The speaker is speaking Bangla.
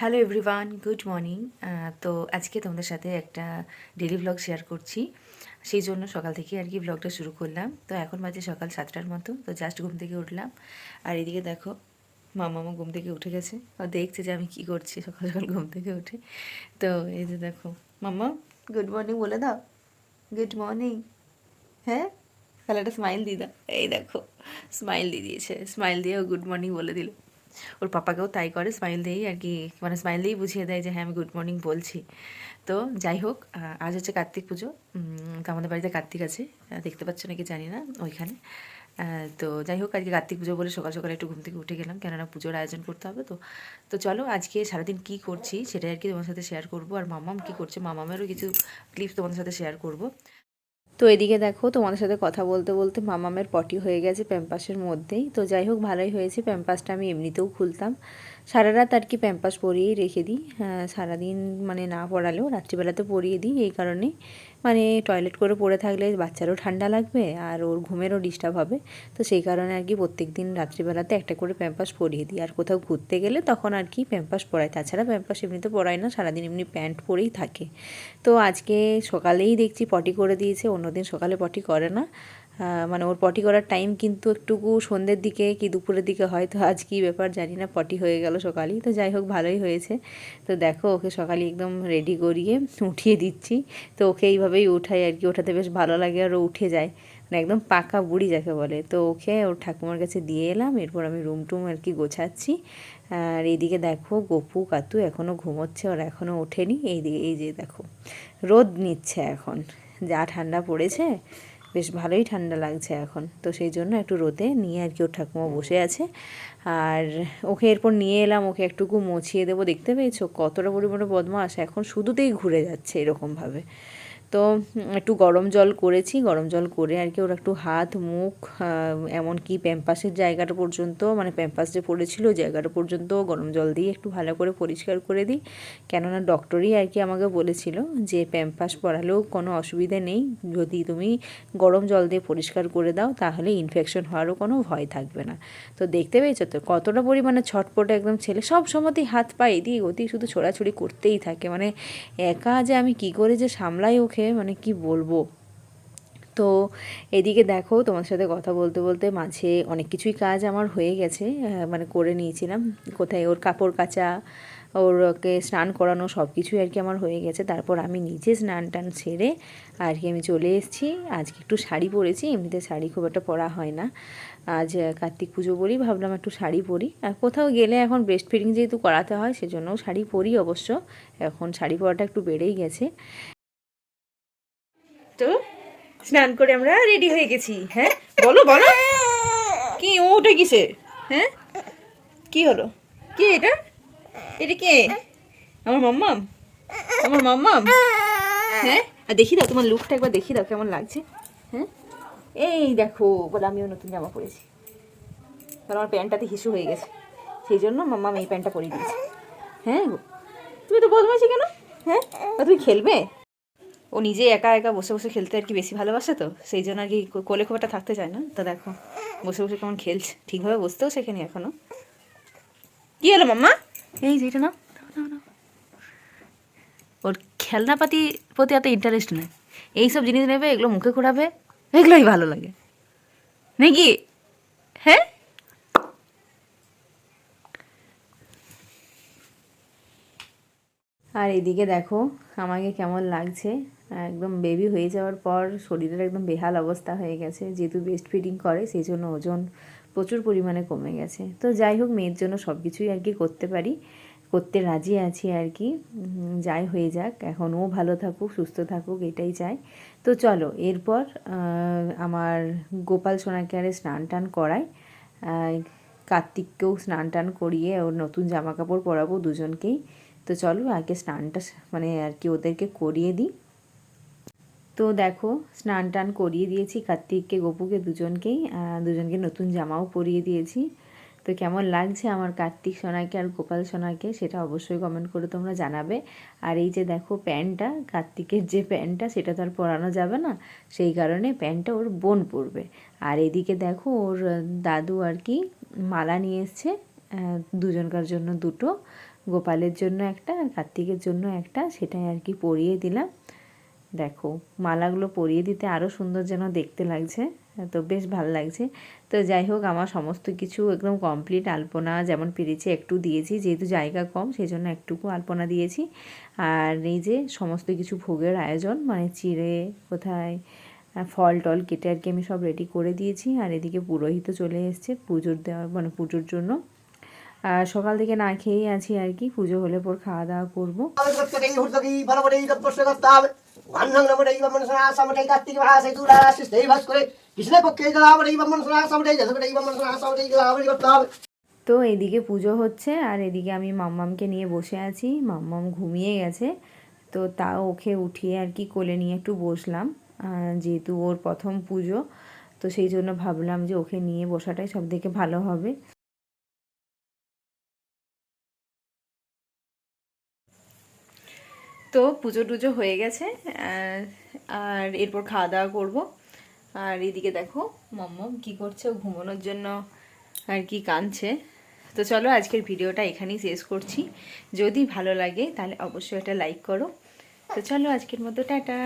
হ্যালো এভরিওয়ান গুড মর্নিং তো আজকে তোমাদের সাথে একটা ডেলি ব্লগ শেয়ার করছি। সেই জন্য সকাল থেকে আর কি ব্লগটা শুরু করলাম। তো এখন বাজে সকাল সাতটার মতো। তো জাস্ট ঘুম থেকে উঠলাম। আর এদিকে দেখো মামা ঘুম থেকে উঠে গেছে। ও দেখছে যে আমি কি করছি সকাল সকাল ঘুম থেকে উঠে। তো এই যে দেখো, মামা গুড মর্নিং বলে দাও। গুড মর্নিং হ্যাঁ? তাহলে একটা স্মাইল দিয়ে দাও। এই দেখো স্মাইল দিয়ে দিয়েছে। স্মাইল দিয়ে ও গুড মর্নিং বলে দিল। ওর পাপাকেও তাই করে স্মাইল দিয়েই আর কি মানে স্মাইল দিয়েই বুঝিয়ে দেয় যে হ্যাঁ আমি গুড মর্নিং বলছি। তো যাই হোক আজ হচ্ছে কার্তিক পুজো। তো আমাদের বাড়িতে কার্তিক আছে দেখতে পাচ্ছ নাকি জানি না, ওইখানে। তো যাই হোক, আজকে কার্তিক পুজো বলে সকাল সকালে একটু ঘুম থেকে উঠে গেলাম, কেননা পুজোর আয়োজন করতে হবে তো। তো চলো, আজকে সারাদিন কী করছি সেটাই আর কি তোমার সাথে শেয়ার করব। আর মামাম কি করছে, মামামেরও কিছু ক্লিপ তোমাদের সাথে শেয়ার করব। তো এদিকে দেখো তোমাদের সাথে কথা বলতে বলতে মামামের পটি হয়ে গেছে প্যাম্পাসের মধ্যেই। তো যাই হোক, ভালোই হয়েছে। প্যাম্পাসটা আমি এমনিতেও খুলতাম। সারা রাত আর কি প্যাম্পাস পরিয়েই রেখে দিই। হ্যাঁ, সারাদিন মানে না পড়ালেও রাত্রিবেলাতে পরিয়ে দিই এই কারণে। মানে টয়লেট করে পড়ে থাকলে বাচ্চারও ঠান্ডা লাগবে আর ওর ঘুমেরও ডিস্টার্ব হবে। তো সেই কারণে আর কি প্রত্যেক দিন রাত্রিবেলাতে একটা করে প্যাম্পাস পরিয়ে দিই। আর কোথাও ঘুরতে গেলে তখন আর কি প্যাম্পাস পরাই। তাছাড়া প্যাম্পাস এমনিতে পরাই না সারাদিন এমনি প্যান্ট পরেই থাকে। তো আজকে সকালেই দেখছি পটি করে দিয়েছে অন্যদিন সকালে পটি করে না। মানে ওর পটি করার টাইম কিন্তু একটুকু সন্ধ্যের দিকে কি দুপুরের দিকে হয় তো আজ কী ব্যাপার জানি না পটি হয়ে গেল সকালেই। তো যাই হোক, ভালোই হয়েছে। তো দেখো, ওকে সকালে একদম রেডি করিয়ে উঠিয়ে দিচ্ছি। তো ওকে এইভাবেই উঠাই আর কি। ওঠাতে বেশ ভালো লাগে আর ও উঠে যায়। মানে একদম পাকা বুড়ি যাকে বলে। তো ওকে ওর ঠাকুমার কাছে দিয়ে এলাম। এরপর আমি রুম টুম আর কি গোছাচ্ছি। আর এইদিকে দেখো, গপু, কাতু এখনও ঘুমোচ্ছে। ওর এখনও ওঠেনি। এইদিকে, এই যে দেখো, রোদ নিচ্ছে এখন। যা ঠান্ডা পড়েছে। বেশ ভালোই ঠান্ডা লাগছে এখন। তো সেই জন্য একটু রোদে নিয়ে আর কি ওর ঠাকুমা বসে আছে। আর ওকে এরপর নিয়ে এলাম ওকে একটুকু মুছিয়ে দেবো। দেখতে পেয়েছ কতটা পরিমাণে বদমাস এখন শুধুতেই ঘুরে যাচ্ছে এরকমভাবে। তো একটু গরম জল করেছি, গরম জল করে আর কি ওরা একটু হাত, মুখ এমনকি প্যাম্পাসের জায়গাটা পর্যন্ত মানে প্যাম্পাস যে পড়েছিল জায়গাটা পর্যন্ত গরম জল দিয়ে একটু ভালো করে পরিষ্কার করে দিই। কেননা ডক্টরই আর কি আমাকে বলেছিল যে প্যাম্পাস পড়ালেও কোনো অসুবিধা নেই, যদি তুমি গরম জল দিয়ে পরিষ্কার করে দাও তাহলে ইনফেকশন হওয়ারও কোনো ভয় থাকবে না। তো দেখতে পেয়েছ তো? কতটা পরিমাণে ছটপটে একদম ছেলে, সব সময়তেই হাত পা এদিক ওদিক শুধু ছোড়াছুড়ি করতেই থাকে। মানে একা যে আমি কি করে যে সামলাই ওকে মানে কি বলব? তো এদিকে দেখো তোমার সাথে কথা বলতে বলতে মাঝে অনেক কিছুই কাজ আমার হয়ে গেছে মানে করে নিয়েছিলাম। কোথায় ওর কাপড় কাচা, ওর ওকে স্নান করানো সব কিছুই আর কি আমার হয়ে গেছে। তারপর আমি নিজে স্নান টান সেরে আর কি আমি চলে এসেছি। আজকে একটু শাড়ি পরেছি, এমনিতে শাড়ি খুব একটা পরা হয় না। আজ কার্তিক পুজো বলি, ভাবলাম একটু শাড়ি পরি। আর কোথাও গেলে এখন ব্রেস্ট ফিডিং যেহেতু করাতে হয়, সেজন্যও শাড়ি পরি অবশ্য। এখন শাড়ি পরাটা একটু বেড়েই গেছে। তো স্নান করে আমরা রেডি হয়ে গেছি। হ্যাঁ? বলো বলো। কি ওটা কিসে হ্যাঁ? কি হলো? কি এটা? এটা কে? আমার মাম্মাম? আমার মাম্মাম? হ্যাঁ? আর দেখি দাও, তোমার লুকটা একবার দেখি দাও, কেমন লাগছে। হ্যাঁ? এই দেখো, বলে আমিও নতুন জামা পরেছি। কারণ আমার প্যান্টটাতে হিসু হয়ে গেছে। সেই জন্য মাম্মাম এই প্যান্টটা পরিয়ে দিয়েছে। হ্যাঁ তুমি তো বদমাইছি কেন? হ্যাঁ? তুমি খেলবে? ও নিজে একা একা বসে বসে খেলতে আর কি বেশি ভালোবাসে তো? সেই জন্য আর কি কোলে খুব একটা থাকতে চায় না। তো দেখো, বসে বসে কেমন খেলছে। ঠিকভাবে বসতেও শেখেনি এখনও। কি হলো মাম্মা? এই যে এটা না ওর খেলনাপাতি প্রতি এত ইন্টারেস্ট নেই। এইসব জিনিস নেবে এগুলো মুখে ঘোরাবে, এগুলোই ভালো লাগে। নাকি? হ্যাঁ? আর এদিকে দেখো, আমাকে কেমন লাগছে। একদম বেবি হয়ে যাওয়ার পর শরীরের একদম বেহাল অবস্থা হয়ে গেছে। যেহেতু বেস্ট ফিডিং করে সেই জন্য ওজন প্রচুর পরিমাণে কমে গেছে। তো যাই হোক, মেয়ের জন্য সব কিছুই আর কি করতে পারি, করতে রাজি আছি আর কি। যাই হয়ে যাক, এখন ও ভালো থাকুক, সুস্থ থাকুক, এটাই চাই। তো চলো, এরপর আমার গোপাল সোনাকে আরে স্নান টান করাই। কার্তিককেও স্নান টান করিয়ে ওর নতুন জামা কাপড় পরাবো দুজনকেই। তো চলো আগে স্নানটা মানে আর কি ওদেরকে করিয়ে দিই। তো দেখো, স্নান টান করিয়ে দিয়েছি, কার্তিককে, গপুকে, দুজনকেই দুজনকে নতুন জামাও পরিয়ে দিয়েছি। তো কেমন লাগছে আমার কার্তিক সোনাকে আর গোপাল সোনাকে সেটা অবশ্যই কমেন্ট করে তোমরা জানাবে। আর এই যে দেখো প্যান্টটা, কার্তিকের যে প্যান্টটা সেটা তো আর পরানো যাবে না, সেই কারণে প্যান্টটা ওর বোন পরবে। আর এদিকে দেখো ওর দাদু আর কি মালা নিয়ে এসছে দুজনকার জন্য দুটো। গোপালের জন্য একটা আর কার্তিকের জন্য একটা, সেটাই আর কি পরিয়ে দিলাম। দেখো, মালাগুলো পরিয়ে দিতে আরও সুন্দর যেন দেখতে লাগছে, তো বেশ ভালো লাগছে। তো যাই হোক, আমার সমস্ত কিছু একদম কমপ্লিট আলপনা যেমন পেরেছি একটু দিয়েছি, যেহেতু জায়গা কম সেই জন্য একটুকু আলপনা দিয়েছি। আর এই যে সমস্ত কিছু ভোগের আয়োজন মানে চিড়ে কোথায় ফল টল কেটে আর কি আমি সব রেডি করে দিয়েছি। আর এদিকে পুরোহিত চলে এসছে পুজোর দেওয়ার মানে পুজোর জন্য। সকাল থেকে না খেয়েই আছি আর কি পুজো হলে পর খাওয়া দাওয়া করব। তো এদিকে পুজো হচ্ছে আর এদিকে আমি মাম্মামকে নিয়ে বসে আছি। মাম্মাম ঘুমিয়ে গেছে তো তাও ওকে উঠিয়ে আর কি কোলে নিয়ে একটু বসলাম। যেহেতু ওর প্রথম পুজো তো সেই জন্য ভাবলাম যে ওকে নিয়ে বসাটাই সব থেকে ভালো হবে। তো পুজো টুজো হয়ে গেছে, আর এরপর খাওয়া দাওয়া করব। আর এদিকে দেখো, মম্মম কি করছে ঘুমানোর জন্য আর কি কাঁদছে। তো চলো আজকের ভিডিওটা এখানেই শেষ করছি। যদি ভালো লাগে তাহলে অবশ্যই একটা লাইক করো। তো চলো আজকের মতো, টাটা।